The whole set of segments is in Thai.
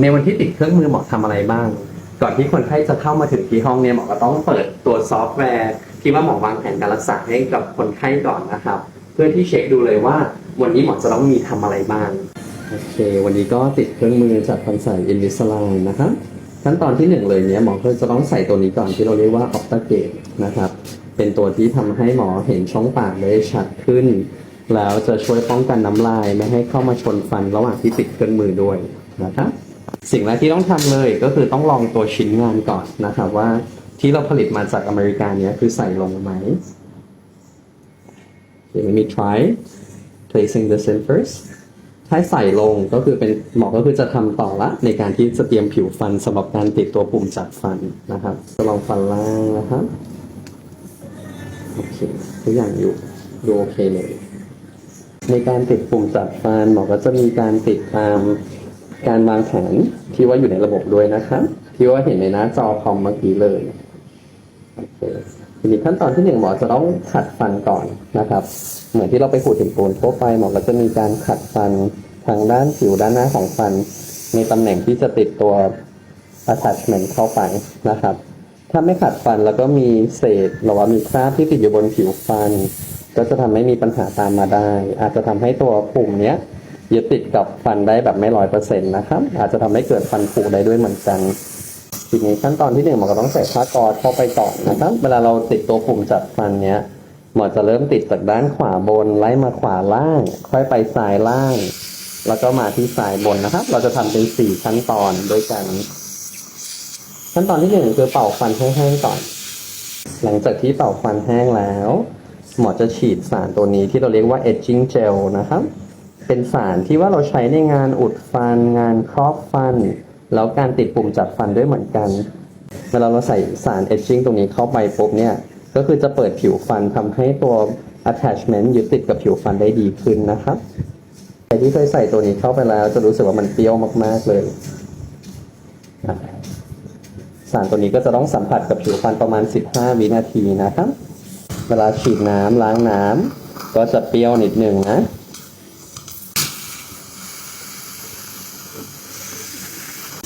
ในวันที่ติดเครื่องมือหมอทำอะไรบ้าง ก่อนที่คนไข้จะเข้ามาถึงที่ห้องเนี่ยหมอก็ต้องเปิดตัวซอฟต์แวร์ที่ว่าหมอวางแผนการรักษาให้กับคนไข้ก่อนนะครับ เพื่อที่เช็คดูเลยว่า วันนี้หมอจะต้องมีทำอะไรบ้างโอเค วันนี้ก็ติดเครื่องมือจากคอนใส่อินวิสไลน์นะครับขั้นตอนที่หนึ่งเลยเนี่ยหมอก็จะต้องใส่ตัวนี้ก่อนที่เราเรียกว่าออ t ต g เกตนะครับเป็นตัวที่ทำให้หมอเห็นช่องปากได้ชัดขึ้น แล้วจะช่วยป้องกันน้ำลายไม่ให้เข้ามาชนฟันระหว่างที่ติดเครื่องมือด้วยนะครับ สิ่งแรกที่ต้องทำเลยก็คือต้องลองตัวชิ้นงานก่อนนะครับว่าที่เราผลิตมาจากอเมริกาเนี้ยคือใส่ลงไหม Okay, let me try placing this in first ถ้าใส่ลงก็คือเป็นหมอก็คือจะทำต่อละ ในการที่จะเตรียมผิวฟันสำหรับการติดตัวปุ่มจัดฟันนะครับจะลองฟันล่างนะครับโอเคทุกอย่างอยู่ดูโอเคเลยในการติดปุ่มจัดฟันหมอก็จะมีการติดตาม การวางแผนที่ว่าอยู่ในระบบด้วยนะครับที่ว่าเห็นในหน้าจอคอมเมื่อกี้เลยโอเคทีนี้ขั้นตอนที่หนึ่งหมอจะต้องขัดฟันก่อนนะครับ เหมือนที่เราไปขูดหินปูนทั่วไปหมอก็จะมีการขัดฟันทางด้านผิวด้านหน้าของฟัน ในตำแหน่งที่จะติดตัว attachment เข้าไปนะครับ ถ้าไม่ขัดฟันแล้วก็มีเศษหรือว่ามีคราบที่ติดอยู่บนผิวฟัน ก็จะทำให้มีปัญหาตามมาได้ อาจจะทำให้ตัวปุ่มเนี้ย ยึดติดกับฟันได้แบบไม่ร้อยเปอร์เซ็นต์นะครับ อาจจะทำให้เกิดฟันผุได้ด้วยเหมือนกันทีนี้ขั้นตอนที่หนึ่งหมอก็ต้องใส่ผ้ากอดเข้าไปก่อนนะครับ เวลาเราติดตัวปุ่มจัดฟันเนี้ยหมอจะเริ่มติดจากด้านขวาบนไล่มาขวาล่าง ค่อยไปซ้ายล่าง แล้วก็มาที่ซ้ายบนนะครับ เราจะทำเป็นสี่ขั้นตอนด้วยกัน ขั้นตอนที่หนึ่งคือเป่าฟันให้แห้งก่อน หลังจากที่เป่าฟันแห้งแล้ว หมอจะฉีดสารตัวนี้ที่เราเรียกว่า edging gel นะครับ เป็นสารที่ว่าเราใช้ในงานอุดฟัน งานครอบฟัน แล้วการติดปุ่มจัดฟันด้วยเหมือนกัน เวลาเราใส่สาร edging ตรงนี้เข้าไปปุ๊บเนี่ย ก็คือจะเปิดผิวฟันทำให้ตัว attachment ยึดติดกับผิวฟันได้ดีขึ้นนะครับใครที่เคยใส่ตัวนี้เข้าไปแล้ว จะรู้สึกว่ามันเปรี้ยวมาก ๆเลย สารตัวนี้ก็จะต้องสัมผัสกับผิวฟันประมาณ 15 วินาทีนะครับ เวลาฉีดน้ำล้างน้ำก็จะเปรี้ยวนิดหนึ่งนะ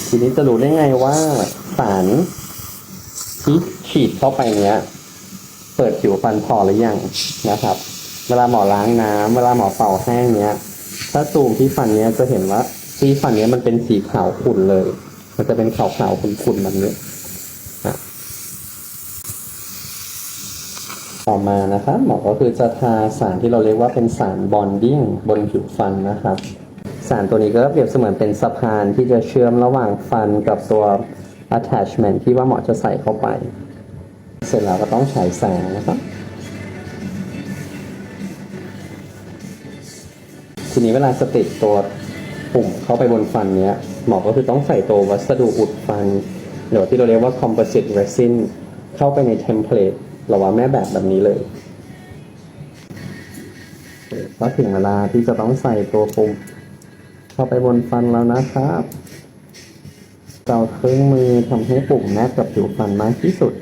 ทีนี้จะรู้ได้ไงว่า สารที่ฉีดเข้าไปเนี้ย เปิดผิวฟันพอหรือยังนะครับ เวลาหมอล้างน้ำเวลาหมอเป่าแห้งเนี้ย ถ้าซูมที่ฟันเนี้ยจะเห็นว่าที่ฟันเนี้ยมันเป็นสีขาวขุ่นเลย มันจะเป็นขาวๆขุ่นๆแบบนี้อะต่อมานะครับหมอก็คือจะทาสารที่เราเรียกว่าเป็นสารบอนดิ้งบนผิวฟันนะครับ สารตัวนี้ก็เปรียบเสมือนเป็นสะพานที่จะเชื่อมระหว่างฟันกับตัว attachment ที่ว่าหมอจะใส่เข้าไป เสร็จแล้วก็ต้องฉายแสงนะครับทีนี้เวลาจะติดตัวปุ่มเข้าไปบนฟันเนี้ยหมอก็คือต้องใส่ตัววัสดุอุดฟันหรือที่เราเรียกว่า composite resin เข้าไปในเทมเพลตหรือว่าแม่แบบแบบนี้เลยก็ถึงเวลาที่จะต้องใส่ตัวปุ่ม เข้าไปบนฟันแล้วนะครับจะเอาเครื่องมือทำให้ปุ่มแนบกับผิวฟันมากที่สุด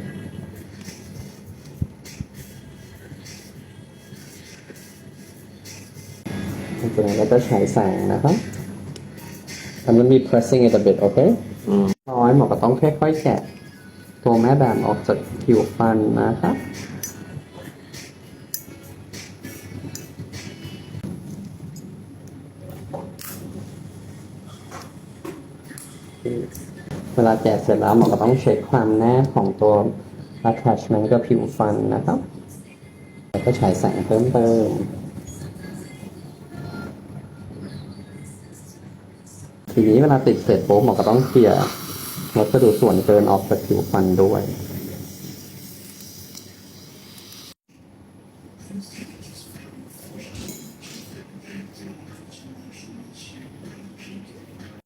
จากนั้นก็จะฉายแสงนะครับ and then be pressing it a bit โอเคร้อยหมอก็ต้องค่อยๆแกะตัวแม่แบบออกจากผิวฟันนะครับ เวลาแกะเสร็จแล้วหมอก็ต้องเช็คความแนบของตัว attachment กับผิวฟันนะครับ แล้วก็ฉายแสงเพิ่มเติมทีนี้เวลาติดเสร็จปุ๊บหมอก็ต้องเคลียร์วัสดุส่วนเกินออกจากผิวฟันด้วย